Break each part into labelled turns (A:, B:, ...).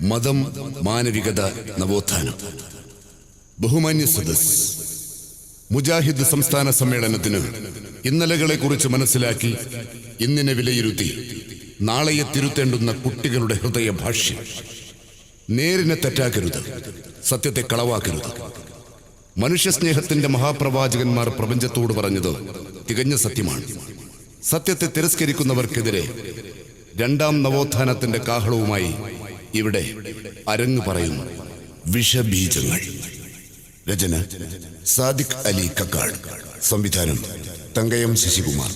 A: മതം മാനവികത നവോത്ഥാനം. ബഹുമാന്യ സദസ് മുജാഹിദ് സംസ്ഥാന സമ്മേളനത്തിന് ഇന്നലകളെ കുറിച്ച് മനസ്സിലാക്കി ഇന്നിനെ വിലയിരുത്തി നാളെയെ തിരുത്തേണ്ടുന്ന കുട്ടികളുടെ ഹൃദയ ഭാഷ്യം നേരിനെ തെറ്റാക്കരുത് സത്യത്തെ കളവാക്കരുത്. മനുഷ്യസ്നേഹത്തിന്റെ മഹാപ്രവാചകന്മാർ പ്രപഞ്ചത്തോട് പറഞ്ഞത് തികഞ്ഞ സത്യമാണ്. സത്യത്തെ തിരസ്കരിക്കുന്നവർക്കെതിരെ രണ്ടാം നവോത്ഥാനത്തിന്റെ കാഹളവുമായി ഇവിടെ അരങ്ങ് പറയുന്നു വിഷബീജങ്ങൾ. രചന സാദിഖ് അലി കക്കാട്. സംവിധാനം തങ്കയം ശശികുമാർ.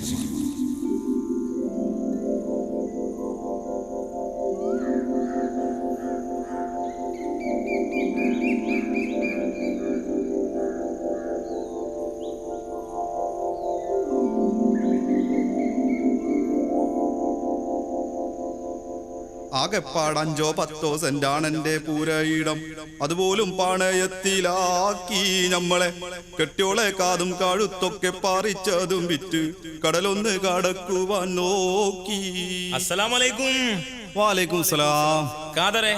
B: ആകെപ്പാടഞ്ചോ പത്തോ സെന്റാണ് എന്റെ പൂരയിടം. അതുപോലും പാണയത്തിലാക്കി നമ്മളെ കെട്ടിയോളെ കാതും കഴുത്തൊക്കെ പാറിച്ചതും വിറ്റ് കടലൊന്ന് കടക്കുവാൻ നോക്കി.
C: അസ്സലാമലൈക്കും.
B: വാലേക്കും സലാം.
C: കാതറേ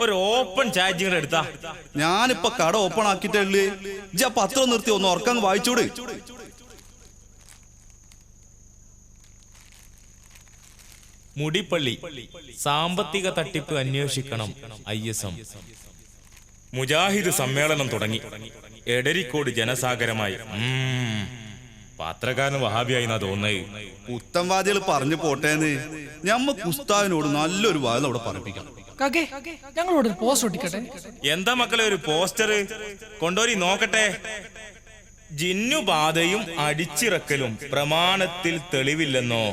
C: ഒരു ഓപ്പൺ ചാർജിങ് എടുത്താ.
B: ഞാനിപ്പോ കട ഓപ്പൺ ആക്കിട്ടേ ഇജ്ജ പത്രം നിർത്തി ഒന്ന് ഉറക്കം വായിച്ചൂട്.
C: മുടിപ്പള്ളി സാമ്പത്തിക തട്ടിപ്പ് അന്വേഷിക്കണം ഐ എസ് എം. മുജാഹിദ് സമ്മേളനം തുടങ്ങി. എടരിക്കോട് ജനസാഗരമായി. പാത്രകാരൻ പത്രക്കാരൻ വഹാബിയായി എന്നാ തോന്നുന്നത്
B: ഉത്തംവാദികൾ പറഞ്ഞു പോട്ടേന്ന്. ഞമ്മക്ക് ഉസ്താവിനോട് നല്ലൊരു വാദം അവിടെ പറപ്പിക്കാം
D: കാക്കേ ഞങ്ങളോട് ഒരു പോസ്റ്റ് ഒട്ടിക്കട്ടെ?
C: എന്താ മക്കളെ ഒരു പോസ്റ്റർ കൊണ്ടോരി നോക്കട്ടെ. ജിന്നുബാധയും അടിച്ചിറക്കലും പ്രമാണത്തിൽ തെളിവില്ലെന്നോ?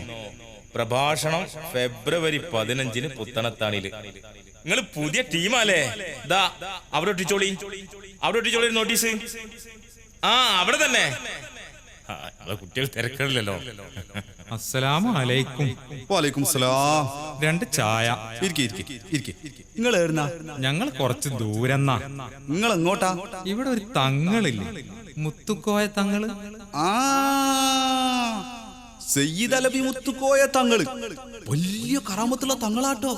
C: പ്രഭാഷണം ഫെബ്രുവരി പതിനഞ്ചിന് പുത്തനത്താണിൽ. നിങ്ങൾ പുതിയ ടീമല്ലേ? ദാ അവിടെ ഒട്ടിച്ചോളി. അവിടെ ഒട്ടിച്ചോളി നോട്ടീസ്. ആ അവിടെ തന്നെ. ആ, കുട്ടികൾ തിരക്കില്ലല്ലോ.
E: അസ്സലാമു അലൈക്കും.
B: വാലേക്കും സലാം
E: രണ്ട് ചായ.
B: ഇരിക്കെ ഇരിക്കെ ഇരിക്കെ. നിങ്ങൾ
E: ഞങ്ങൾ കുറച്ച് ദൂരെന്നാ.
B: നിങ്ങൾ എങ്ങോട്ടാ
E: ഇവിടെ ഒരു തങ്ങളില്ലേ. മുത്തുക്കോയ തങ്ങൾ.
B: ആ. സയ്യിദ് അലബി മുത്തുക്കോയ തങ്ങൾ. വലിയ കറാമത്തുള്ള തങ്ങളാട്ടോ.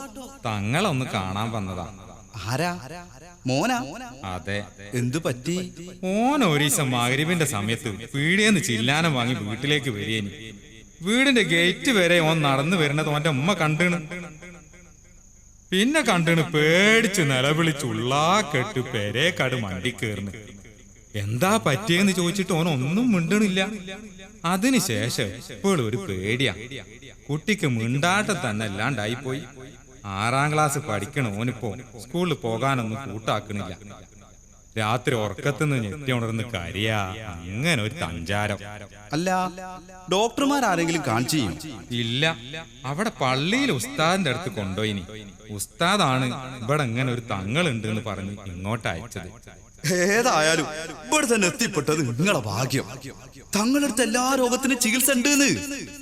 E: തങ്ങളൊന്ന് കാണാൻ വന്നതാ.
B: ആരാ? മോനാ?
E: അതെ.
B: എന്തു പറ്റി?
E: ഓൻ ഒരീസം മകരിവിന്റെ സമയത്ത് പീടിയെന്ന് ചില്ലാനം വാങ്ങി വീട്ടിലേക്ക് വരികേനി. വീടിന്റെ ഗേറ്റ് വരെ ഓൻ നടന്നു വരുന്നത് ഓന്റെ ഉമ്മ കണ്ടിണ്. പിന്നെ കണ്ടിണ് പേടിച്ച് നിലവിളിച്ചുള്ളാ കെട്ട് പെരേ കട് മണ്ടി കേറുന്നു എന്താ പറ്റിയെന്ന് ചോദിച്ചിട്ട് ഓൻ ഒന്നും മിണ്ടണില്ല. അതിനുശേഷം ഇപ്പോഴും ഒരു പേടിയാ. കുട്ടിക്ക് മിണ്ടാട്ടം തന്നെ അല്ലാണ്ടായിപ്പോയി ആറാം ക്ലാസ് പഠിക്കണ ഓനിപ്പോ സ്കൂളിൽ പോകാനൊന്നും കൂട്ടാക്കണില്ല രാത്രി ഉറക്കത്തുനിന്ന് ഞെട്ടി ഉണർന്ന് കരിയാ. അങ്ങനെ ഒരു തഞ്ചാരം.
B: അല്ല ഡോക്ടർമാർ ആരെങ്കിലും കാണിച്ചു
E: ഇല്ല. അവിടെ പള്ളിയിൽ ഉസ്താദിന്റെ അടുത്ത് കൊണ്ടുപോയിനി. ഉസ്താദാണ് ഇവിടെ ഇങ്ങനെ ഒരു തങ്ങളുണ്ട് എന്ന് പറഞ്ഞ് ഇങ്ങോട്ട് അയച്ചത്.
B: ഏതായാലും ഇവിടെ തന്നെ എത്തിപ്പെട്ടത് നിങ്ങളെ ഭാഗ്യം. തങ്ങളടുത്ത് എല്ലാ രോഗത്തിനും ചികിത്സ ഉണ്ട്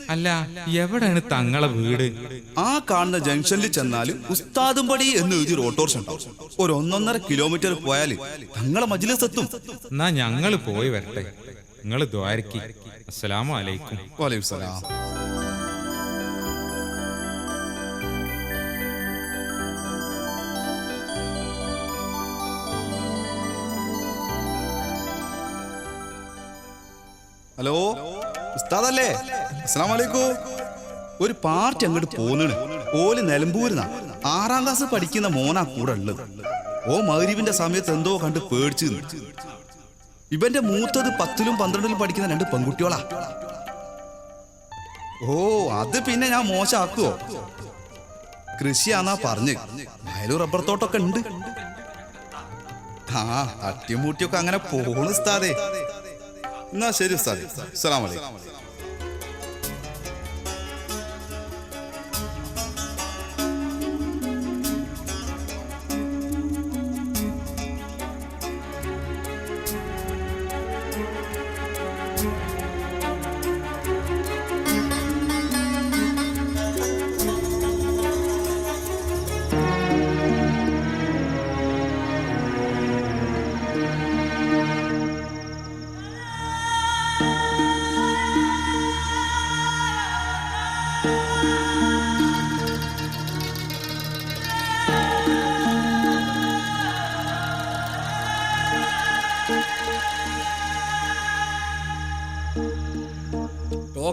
E: അല്ല എവിടെയാണ് തങ്ങളെ വീട്?
B: ആ കാണുന്ന ജംഗ്ഷനിൽ ചെന്നാൽ ഉസ്താദുംപടി എന്ന് എഴുതി ഓട്ടോറിക്ഷ ഉണ്ടാവും. ഒരു ഒന്നൊന്നര കിലോമീറ്റർ പോയാൽ തങ്ങളെ മജിലിസ് എത്തും.
E: എന്നാ ഞങ്ങൾ പോയി വരട്ടെ. നിങ്ങൾ ദ്വാരക്കി. അസ്സലാമലൈക്കും
B: വലൈക്കും ഹലോ? ഉസ്താദല്ലേ? അസ്സലാം വലൈക്കും ഒരു പാർട്ടി അങ്ങോട്ട് പോന്നിണ്. ഓൽ നിലമ്പൂരിനാ ആറാം ക്ലാസ് പഠിക്കുന്ന മോനാ കൂടെ ഉള്ളത്. ഓ മൗരീവിന്റെ സമയത്ത് എന്തോ കണ്ട് പേടിച്ചു. ഇവന്റെ മൂത്തത് പത്തിലും പന്ത്രണ്ടിലും പഠിക്കുന്ന രണ്ട് പെൺകുട്ടികളാ. ഓ അത് പിന്നെ ഞാൻ മോശമാക്കുവോ കൃഷിയാന്നാ പറഞ്ഞ്. വയലൂർ റബ്ബർ തോട്ടൊക്കെ ഉണ്ട്. ആ തട്ടിമൂട്ടിയൊക്കെ അങ്ങനെ പോണു ഉസ്താദേ എന്നാ ശരി ഉസ്താദ്. അസ്സാം വലൈക്കും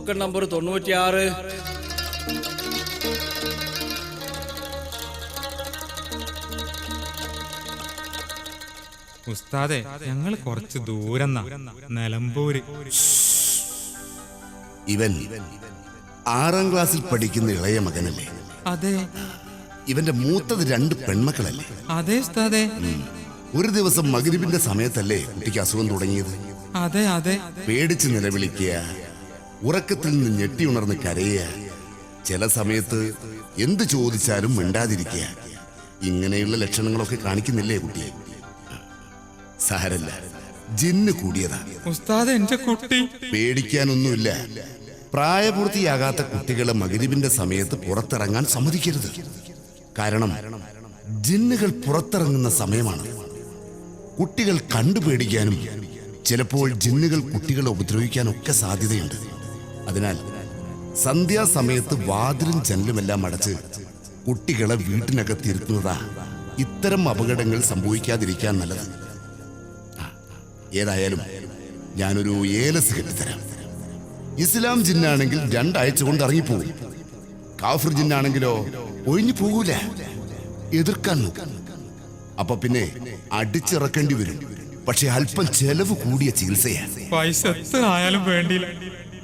F: ടോക്കൺ നമ്പർ തൊണ്ണൂറ്റിയാറ്.
E: ഉസ്താദെ ഞങ്ങൾ കുറച്ച് ദൂരം നിലമ്പൂര്.
A: ഇവൻ ആറാം ക്ലാസ്സിൽ പഠിക്കുന്ന ഇളയ മകനല്ലേ?
E: അതെ.
A: ഇവന്റെ മൂത്തത് രണ്ട് പെൺമക്കളല്ലേ?
E: അതെ ഉസ്താദെ.
A: ഒരു ദിവസം മകരിവിന്റെ സമയത്തല്ലേ കുട്ടിക്ക് അസുഖം തുടങ്ങിയത്?
E: അതെ അതെ.
A: പേടിച്ച് നിലവിളിക്കുക. ഉറക്കത്തിൽ നിന്ന് ഞെട്ടി ഉണർന്ന് കരയുക ചില സമയത്ത് എന്ത് ചോദിച്ചാലും മിണ്ടാതിരിക്കുക. ഇങ്ങനെയുള്ള ലക്ഷണങ്ങളൊക്കെ കാണിക്കുന്നില്ലേ കുട്ടിയെ? സാരല്ല ജിന്ന് കൂടിയതാ.
E: ഉസ്താദ് എന്റെ കുട്ടി.
A: പേടിക്കാനൊന്നുമില്ല. പ്രായപൂർത്തിയാകാത്ത കുട്ടികളെ മകരിവിന്റെ സമയത്ത് പുറത്തിറങ്ങാൻ സമ്മതിക്കരുത്. കാരണം ജിന്നുകൾ പുറത്തിറങ്ങുന്ന സമയമാണ്. കുട്ടികൾ കണ്ടു പേടിക്കാനും ചിലപ്പോൾ ജിന്നുകൾ കുട്ടികളെ ഉപദ്രവിക്കാനൊക്കെ സാധ്യതയുണ്ട്. അതിനാൽ സന്ധ്യാസമയത്ത് വാതിലും ജനലുമെല്ലാം അടച്ച് കുട്ടികളെ വീട്ടിനകത്തിരുത്തുന്നതാ ഇത്തരം അപകടങ്ങൾ സംഭവിക്കാതിരിക്കാൻ നല്ലത്. ഏതായാലും ഞാനൊരു ഏലസ് കെട്ടിത്തരാം. ഇസ്ലാം ജിന്നാണെങ്കിൽ രണ്ടാഴ്ച കൊണ്ട് ഇറങ്ങിപ്പോകും കാഫിർ ജിന്നാണെങ്കിലോ ഒഴിഞ്ഞു പോകൂല. എതിർക്കാൻ നോക്കും. അപ്പൊ പിന്നെ അടിച്ചിറക്കേണ്ടി വരും. പക്ഷെ അല്പം ചെലവ് കൂടിയ ചികിത്സയാണ്
E: പൈസ ആയാലും വേണ്ടിയില്ല.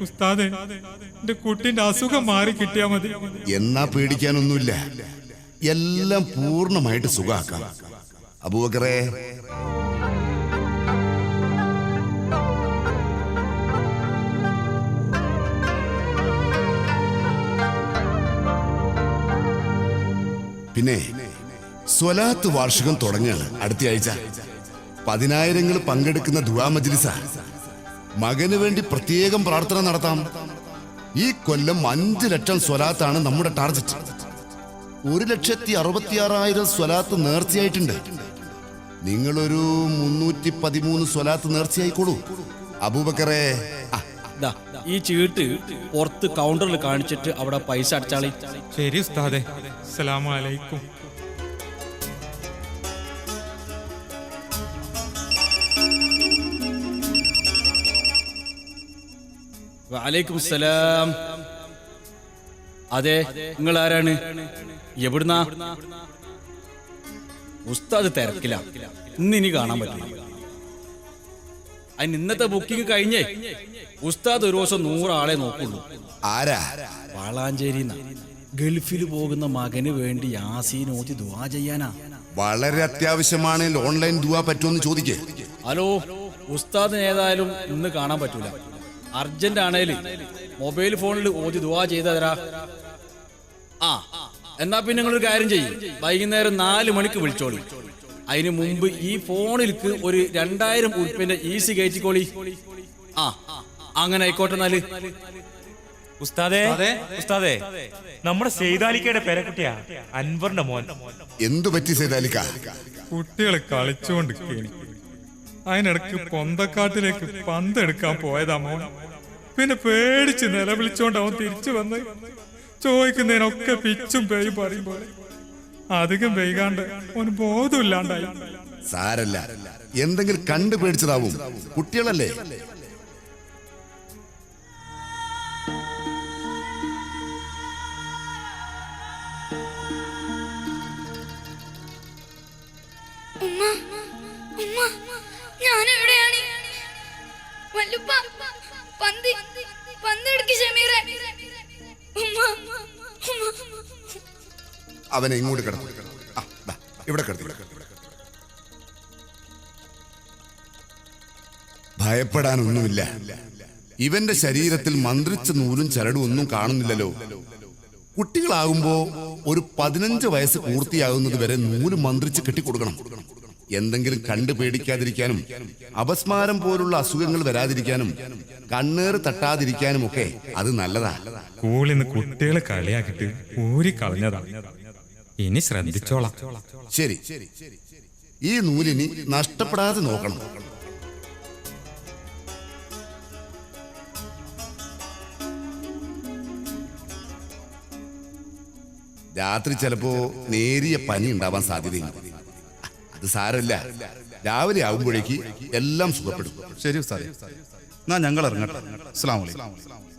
E: ഉസ്താദെ എന്റെ കുട്ടിന്റെ അസുഖം മാറി കിട്ടിയാ മതി.
A: എന്നാ പേടിക്കാനൊന്നുമില്ല. എല്ലാം പൂർണമായിട്ട് സുഖാക്കാം. അബൂബക്കറേ. പിന്നെ സ്വലാത്ത് വാർഷികം തുടങ്ങുകയാണ് അടുത്ത ആഴ്ച. പതിനായിരങ്ങൾ പങ്കെടുക്കുന്ന ദുവാ മജ്ലിസ. മകന് വേണ്ടി പ്രത്യേകം പ്രാർത്ഥന നടത്താം. ഈ കൊല്ലം അഞ്ച് ലക്ഷം സ്വലാത്താണ് നമ്മുടെ ടാർഗറ്റ്. ഒരു ലക്ഷത്തി അറുപത്തി ആറായിരം സ്വലാത്ത് നേർച്ചയായിട്ടുണ്ട്. നിങ്ങളൊരു മുന്നൂറ്റി പതിമൂന്ന് സ്വലാത്ത് നേർച്ചയായിക്കോളൂ. അബൂബക്കറെ
F: ഈ ചീട്ട് പുറത്ത് കൗണ്ടറിൽ കാണിച്ചിട്ട് അവിടെ പൈസ അടച്ചാളി.
E: ശരി ഉസ്താദെ. അസ്സലാമു
F: വലൈക്കും സലാം. അതെ നിങ്ങൾ ആരാണ് എവിടുന്നാ? ഉസ്താദ് തിരക്കില്ല ഇന്ന് ഇനി കാണാൻ പറ്റില്ല. അതിന് ഇന്നത്തെ ബുക്കിംഗ് കഴിഞ്ഞേ. ഉസ്താദ് ഒരു ദിവസം നൂറാളെ നോക്കുള്ളൂ.
A: ആരാ?
F: വാളാഞ്ചേരി ഗൾഫിൽ പോകുന്ന മകന് വേണ്ടി യാസീൻ ഓതി ദുവാ ചെയ്യാനാ.
A: വളരെ അത്യാവശ്യമാണ് ഓൺലൈൻ ദുവാ പറ്റുമെന്ന് ചോദിക്കേ.
F: ഹലോ ഉസ്താദിന് ഏതായാലും ഇന്ന് കാണാൻ പറ്റൂല. അർജന്റ് ആണേൽ മൊബൈൽ ഫോണിൽ ഓതി ദുവാ ചെയ്തു തരാ ആ എന്നാ പിന്നെ നിങ്ങളൊരു കാര്യം ചെയ്യും. വൈകുന്നേരം നാല് മണിക്ക് വിളിച്ചോളി. അതിന് മുമ്പ് ഈ ഫോണിൽക്ക് ഒരു രണ്ടായിരം ഉറുപ്പിന്റെ ഈസി കയറ്റിക്കോളി. ആ അങ്ങനെ ആയിക്കോട്ടെ നാല്
C: ഉസ്താദേ ഉസ്താദേ. നമ്മുടെ സെയ്താലിക്കയുടെ പേരക്കുട്ടിയാ അൻവറിന്റെ മോൻ.
A: എന്തു പറ്റി സേതാലിക്ക
E: കുട്ടികൾ കളിച്ചുകൊണ്ട് അതിനിടക്ക് പൊന്തക്കാട്ടിലേക്ക് പന്തെടുക്കാൻ പോയതാ മോൻ. പിന്നെ പേടിച്ച് നിലവിളിച്ചോണ്ട് അവൻ തിരിച്ചു വന്ന് ചോദിക്കുന്നതിനൊക്കെ പിച്ചും പേയും പറയും പോലെ. അധികം വൈകാണ്ട് അവന് ബോധമില്ലാണ്ടായി.
A: സാരല്ല. എന്തെങ്കിലും കണ്ടു പേടിച്ചതാവും. കുട്ടികളല്ലേ? അവനെ ഇങ്ങോട്ട് ദാ, ഇവിടെ കിടത്തി. ഭയപ്പെടാനൊന്നുമില്ല. ഇവന്റെ ശരീരത്തിൽ മന്ത്രിച്ച നൂലും ചരടും ഒന്നും കാണുന്നില്ലല്ലോ. കുട്ടികളാകുമ്പോ ഒരു പതിനഞ്ച് വയസ്സ് പൂർത്തിയാകുന്നത് വരെ നൂൽ മന്ത്രിച്ച് കെട്ടിക്കൊടുക്കണം. എന്തെങ്കിലും കണ്ടു പേടിക്കാതിരിക്കാനും അപസ്മാരം പോലുള്ള അസുഖങ്ങൾ വരാതിരിക്കാനും കണ്ണേറ് തട്ടാതിരിക്കാനും ഒക്കെ അത് നല്ലതാ.
E: സ്കൂളിൽ നിന്ന് കുട്ടികളെ കളിയാക്കിട്ട് ഊരി കളഞ്ഞതാ ഇനി ശ്രദ്ധിച്ചോളാം.
A: ശരി ഈ നൂലിനി നഷ്ടപ്പെടാതെ നോക്കണം. രാത്രി ചിലപ്പോ നേരിയ പനി ഉണ്ടാവാൻ സാധ്യതയുണ്ട് അത് സാരമില്ല. രാവിലെ ആകുമ്പോഴേക്ക് എല്ലാം സുഖപ്പെടും.
B: ശരി സാറേ എന്നാ ഞങ്ങൾ ഇറങ്ങട്ടെ. അസ്സലാമു അലൈക്കും.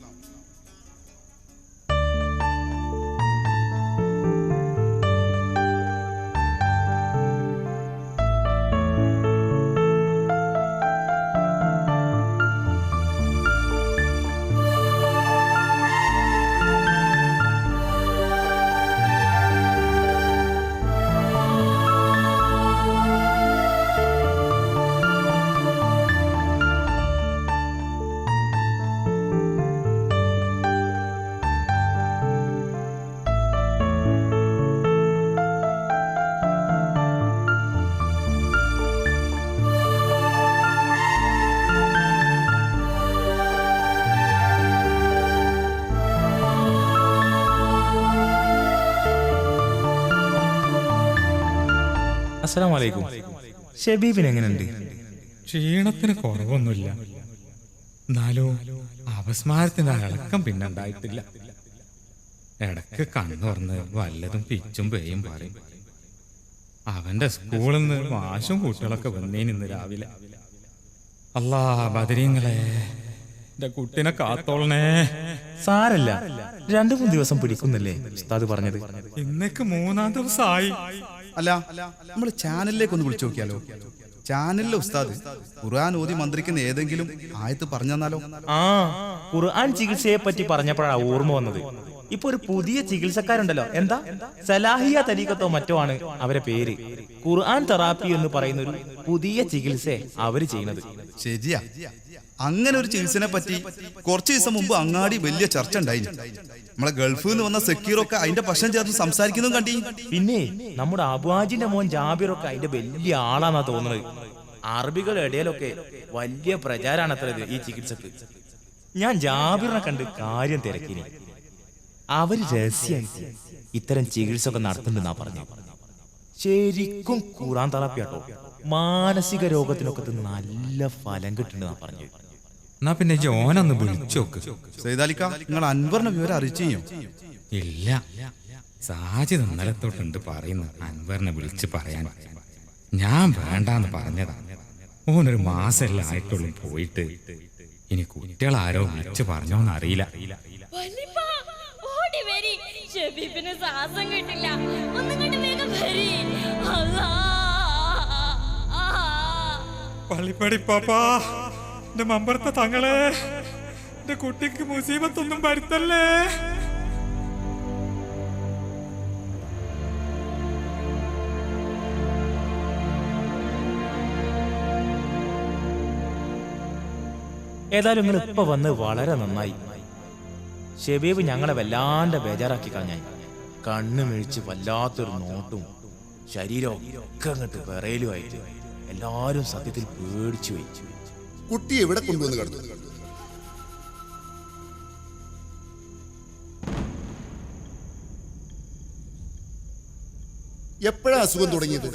G: അസ്സലാം വലൈക്കും ഷബീബിന് എങ്ങനെയുണ്ട്?
E: ക്ഷീണത്തിന് കുറവൊന്നുമില്ല. എന്നാലും അപസ്മാരത്തിന്റെ അടക്കം പിന്നെ ഉണ്ടായിട്ടില്ല. ഇടയ്ക്ക് കണ്ണുറന്ന് വല്ലതും പിച്ചും പേയും പറയും. അവന്റെ സ്കൂളിൽ നിന്ന് മാഷും കുട്ടികളൊക്കെ വന്നേന് ഇന്ന് രാവിലെ. അല്ലാ ബദരീങ്ങളെ എന്റെ കുട്ടിനെ കാത്തോളണേ.
G: സാരല്ല രണ്ടു മൂന്ന് ദിവസം പിടിക്കുന്നില്ലേ? ഉസ്താദ് പറഞ്ഞത്.
E: ഇന്നേക്ക് മൂന്നാം ദിവസമായി
B: അല്ല നമ്മൾ ചാനലിലേക്ക് ഒന്ന് വിളിച്ചു നോക്കിയാലോ? ചാനലിലെ ഉസ്താദ് ഖുർആൻ ഓതി മന്ത്രിക്കുന്ന ഏതെങ്കിലും ആയത്ത് പറഞ്ഞു തന്നാലോ
G: ആ ഖുർആൻ ചികിത്സയെ പറ്റി പറഞ്ഞപ്പോഴാണ് ഓർമ്മ വന്നത്. ഇപ്പൊ ഒരു പുതിയ ചികിത്സക്കാരുണ്ടല്ലോ. എന്താ? സലാഹിയ തരീക്കത്തോ മറ്റോ ആണ് അവരെ പേര്. ഖുർആൻ തെറാപ്പി എന്ന് പറയുന്ന ഒരു പുതിയ ചികിത്സ അവർ ചെയ്യുന്നത്.
B: ശരിയാ. അങ്ങനെ ഒരു ചികിത്സനെ പറ്റി കുറച്ച് ദിവസം മുമ്പ് അങ്ങാടി വലിയ ചർച്ച ഉണ്ടായി. നമ്മളെ ഗൾഫിൽ നിന്ന് വന്ന സെക്യൂറൊക്കെ അതിന്റെ പക്ഷം ചേർന്ന് സംസാരിക്കുന്നതും കണ്ടി.
G: പിന്നെ നമ്മുടെ അബുവാജിന്റെ മോൻ ജാബിറൊക്കെ അതിന്റെ വലിയ ആളാന്നാ തോന്നുന്നത് അറബികളുടെ ഇടയിലൊക്കെ വലിയ പ്രചാരാണ് അത്ര ഈ ചികിത്സക്ക്. ഞാൻ ജാബിറിനെ കണ്ട് കാര്യം തിരക്കിനി. അവർ രഹസ്യായി ഇത്തരം ചികിത്സ ഒക്കെ നടത്തുന്നുണ്ടെന്നാ പറഞ്ഞു ശരിക്കും കൂറാൻ തളപ്പിയാട്ടോ. മാനസിക രോഗത്തിനൊക്കെ നല്ല ഫലം കിട്ടുന്നതാ പറഞ്ഞു
E: എന്നാ പിന്നെ ജോനൊന്ന് വിളിച്ചോക്ക്.
B: സൈതാലിക്ക നിങ്ങൾ അൻവറിനെ വിവരം അറിയിച്ചു ചെയ്യും
E: ഇല്ല. സാജിദ് ഇന്നലെ തൊട്ടുണ്ട് പറയുന്നു അൻവറിനെ വിളിച്ച് പറയാൻ. ഞാൻ വേണ്ടാന്ന് പറഞ്ഞതാ. ഓനൊരു മാസമല്ല ആയിട്ടുള്ളൂ പോയിട്ട്. ഇനി കുട്ടികൾ ആരോ വിളിച്ച് പറഞ്ഞോന്ന് അറിയില്ല.
H: വല്യപ്പാ, ഓടി വരി. ഷബീബിന് സാഹസം കിട്ടില്ല. ഒന്നും കൊണ്ട് വേഗം വരി. അല്ലാ.
E: പള്ളിപ്പടി പാപ്പാ എന്റെ മമ്പറത്തെ തങ്ങളെ എന്റെ കുട്ടിക്ക് മുസീബത്തൊന്നും വരുത്തല്ലേ?
G: ഏതായാലും നിങ്ങൾ ഇപ്പൊ വന്ന് വളരെ നന്നായി. ഷെബീബ് ഞങ്ങളെ വല്ലാണ്ട് ബേജാറാക്കി കളഞ്ഞായി കണ്ണു മിഴിച്ച് വല്ലാത്തൊരു നോട്ടും ശരീരം ഒക്കെ അങ്ങോട്ട് വിറയലുമായിട്ട് എല്ലാരും സത്യത്തിൽ പേടിച്ചു വെച്ചു
A: കുട്ടി എവിടെ കൊണ്ടുവന്ന് കടന്നു? എപ്പോഴാ അസുഖം തുടങ്ങിയത്?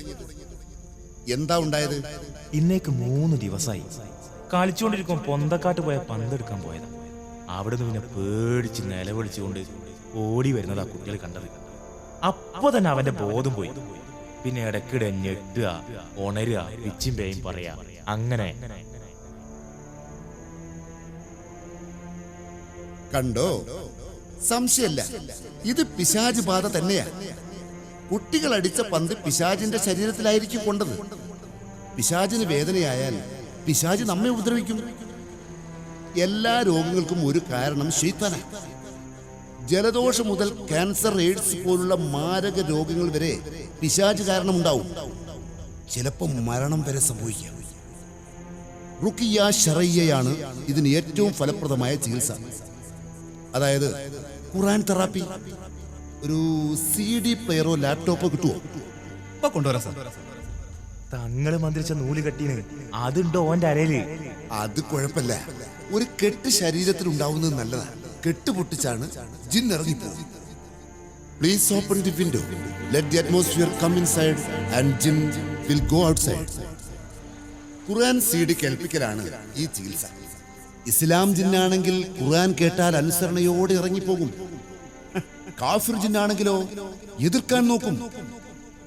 A: എന്താ ഉണ്ടായത്?
G: ഇന്നേക്ക് മൂന്ന് ദിവസമായി. കളിച്ചുകൊണ്ടിരിക്കും പൊന്തക്കാട്ട് പോയ പന്തെടുക്കാൻ പോയത്. അവിടെ നിന്ന് പിന്നെ പേടിച്ച് നിലവിളിച്ചുകൊണ്ട് ഓടി വരുന്നത് ആ കുട്ടികൾ കണ്ടത്. അപ്പൊ തന്നെ അവന്റെ ബോധം പോയി. പിന്നെ ഇടയ്ക്കിടെ ഞെട്ടുക ഉണരുക പിച്ചും പേയും പറയാ. അങ്ങനെ.
A: കണ്ടോ? സംശയല്ല. ഇത് പിശാജ് ബാധ തന്നെയാ. കുട്ടികൾ അടിച്ച പന്ത് പിശാജിന്റെ ശരീരത്തിലായിരിക്കും കൊണ്ടത്. പിശാജിന് വേദനയായാൽ പിശാജ് നമ്മെ ഉപദ്രവിക്കും എല്ലാ രോഗങ്ങൾക്കും ഒരു കാരണം ശൈത്താന. ജലദോഷം മുതൽ ക്യാൻസർ എയ്ഡ്സ് പോലുള്ള മാരക രോഗങ്ങൾ വരെ പിശാജ് കാരണമുണ്ടാവും. ചിലപ്പോൾ മരണം വരെ സംഭവിക്കാം. റുക്കിയ ഷറയ്യയാണ് ഇതിന് ഏറ്റവും ഫലപ്രദമായ ചികിത്സ. അതായത് ഖുറാൻ തെറാപ്പി ഒരു സി ഡി പ്ലെയറോ ലാപ്ടോപ്പോ കിട്ടുമോ
B: ഇപ്പൊ കൊണ്ടുവരാം സാർ.
G: തങ്ങൾ മന്ത്രിച്ച നൂൽ കെട്ടീന്. അതുണ്ടോ ഓന്റെ അരയിൽ?
A: അത് കുഴപ്പമില്ല. ഒരു കെട്ട് ശരീരത്തിൽ ഉണ്ടാവുന്നത് നല്ലതാണ്. കെട്ട് പൊട്ടിച്ചാണ് ജിൻ ഇറങ്ങി please open the window let the atmosphere come inside and Jin will go outside Quran CD കേൾപ്പിക്കലാണ് ഈ ചികിത്സ. ഇസ്ലാം ജിന്നാണെങ്കിൽ ഖുർആൻ കേട്ടാൽ അനുസരണയോടെ ഇറങ്ങിപ്പോകും. കാഫിർ ജിന്നാണെങ്കിലോ എതിർക്കാൻ നോക്കും.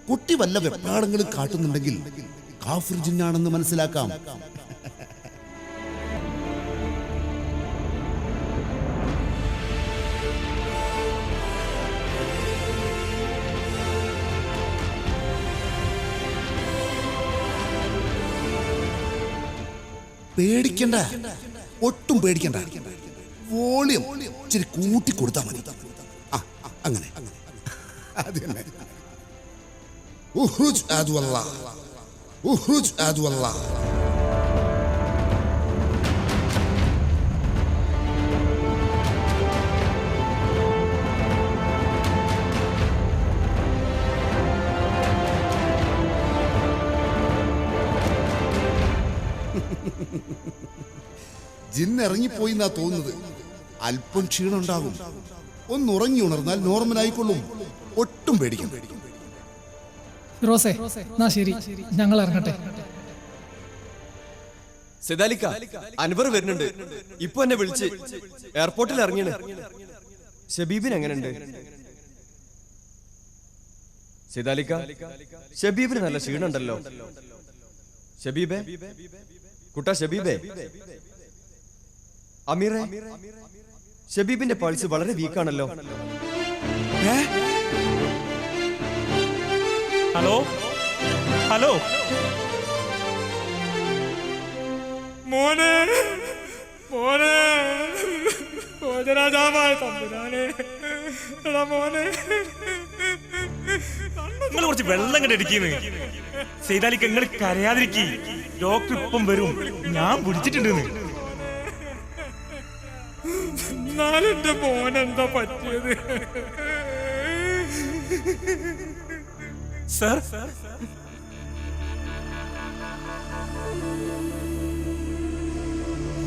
A: കുട്ടി വല്ല വെപ്രാളങ്ങളും കാട്ടുന്നുണ്ടെങ്കിൽ കാഫിർ ജിന്നാണെന്ന് മനസ്സിലാക്കാം. പേടിക്കണ്ട. ഒട്ടും പേടിക്കണ്ട. വോളിയം ഇച്ചിരി കൂട്ടി കൊടുത്താൽ മതി. ആ അങ്ങനെ. അത് തന്നെ. ഉഹ്റുജ് ആദുവല്ലാ ഉഹ്റുജ് ആദുവല്ലാ ജിന്ന് ഇറങ്ങിപ്പോയി എന്നാ തോന്നുന്നത്. അല്പം ക്ഷീണുണ്ടാകും ഒന്ന് ഉറങ്ങി ഉണർന്നാൽ നോർമൽ ആയിക്കൊള്ളും. ഒട്ടും പേടിക്കും
D: ഫിറോസേ എന്നാ ശരി. ഞങ്ങൾ ഇറങ്ങട്ടെ.
I: സിദാലിക്ക അൻവർ വരുന്നുണ്ട്. ഇപ്പൊ എന്നെ വിളിച്ച്. എയർപോർട്ടിൽ ഇറങ്ങിയാണ്. ഷബീബിന് എങ്ങനെയുണ്ട്? സിദാലിക്ക ഷബീബിന് നല്ല ക്ഷീണുണ്ടല്ലോ ഷബീബേ കുട്ട ഷബീബേ. അമീറെ ഷബീബിന്റെ പൾസ് വളരെ വീക്കാണല്ലോ.
G: ഹലോ? ഹലോ?
J: മോനെ മോനെ ഭോജരാജാവായ തമ്പുരാനെ. എടാ മോനെ.
G: നിങ്ങൾ കുറച്ച് വെള്ളം കണ്ട് ഇടിക്കുന്നു ചെയ്താലിക്ക് നിങ്ങൾ കരയാതിരിക്കി? ഡോക്ടർ ഇപ്പം വരും. ഞാൻ പിടിച്ചിട്ടുണ്ടെന്ന്
J: മോൻ മോനെന്താ പറ്റിയത്?
G: സർ.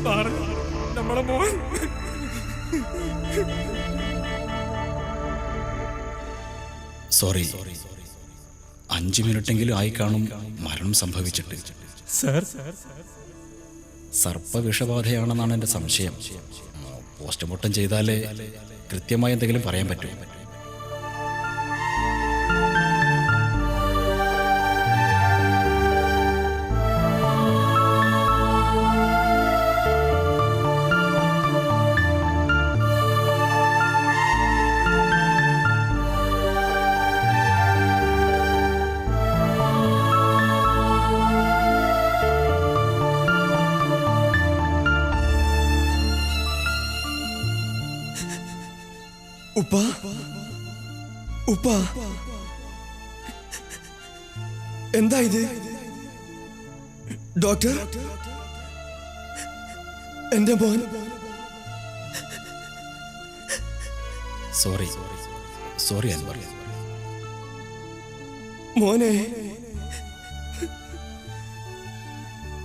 J: സാറ് നമ്മളെ മോൻ.
K: Sorry sorry sorry. അഞ്ചു മിനിറ്റെങ്കിലും ആയി കാണും മരണം സംഭവിച്ചിട്ട്.
G: സർ.
K: സർപ്പവിഷബാധയാണെന്നാണ് എന്റെ സംശയം. പോസ്റ്റ്മോർട്ടം ചെയ്താലേ കൃത്യമായി എന്തെങ്കിലും പറയാൻ പറ്റൂ.
I: ഉപ്പ? ഉപ്പ? എന്താ ഇത്? ഡോക്ടർ? എന്റെ മോൻ?
K: സോറി. സോറി അൻവർ.
I: മോനെ.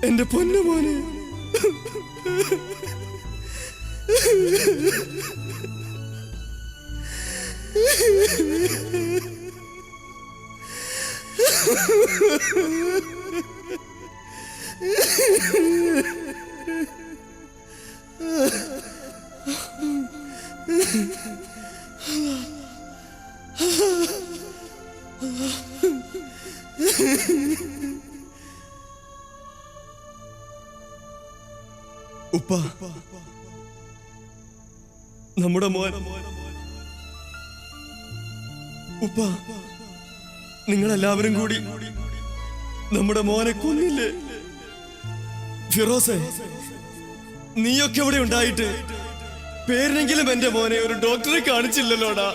I: എന്റെ പൊന്നു മോനെ. ഉപ്പ. നമ്മുടെ മോൻ. ഉപ്പ നിങ്ങളെല്ലാവരും കൂടി നമ്മുടെ മോനെ കൊന്നില്ലേ? ഫിറോസെ നീയൊക്കെ ഇവിടെ ഉണ്ടായിട്ട് പേരിനെങ്കിലും എന്റെ മോനെ ഒരു ഡോക്ടറെ കാണിച്ചില്ലല്ലോടാ.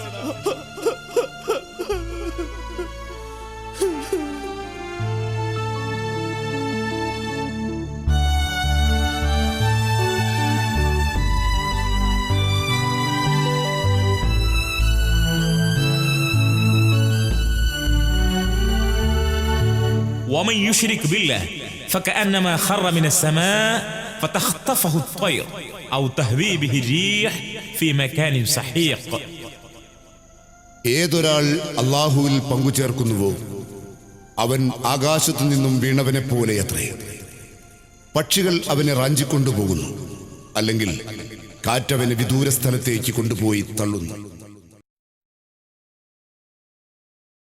C: ومن يشرك بالله فكأنما خر من السماء فتخطفه الطير أو تهوي به الريح في مكان سحيق
A: ഏതൊരാൾ അള്ളാഹുവിൽ പങ്കുചേർക്കുന്നുവോ അവൻ ആകാശത്തു നിന്നും വീണവനെ പോലെയത്രേ പക്ഷികൾ അവനെ റാഞ്ചിക്കൊണ്ടുപോകുന്നു അല്ലെങ്കിൽ കാറ്റവനെ വിദൂര സ്ഥലത്തേക്ക് കൊണ്ടുപോയി തള്ളുന്നു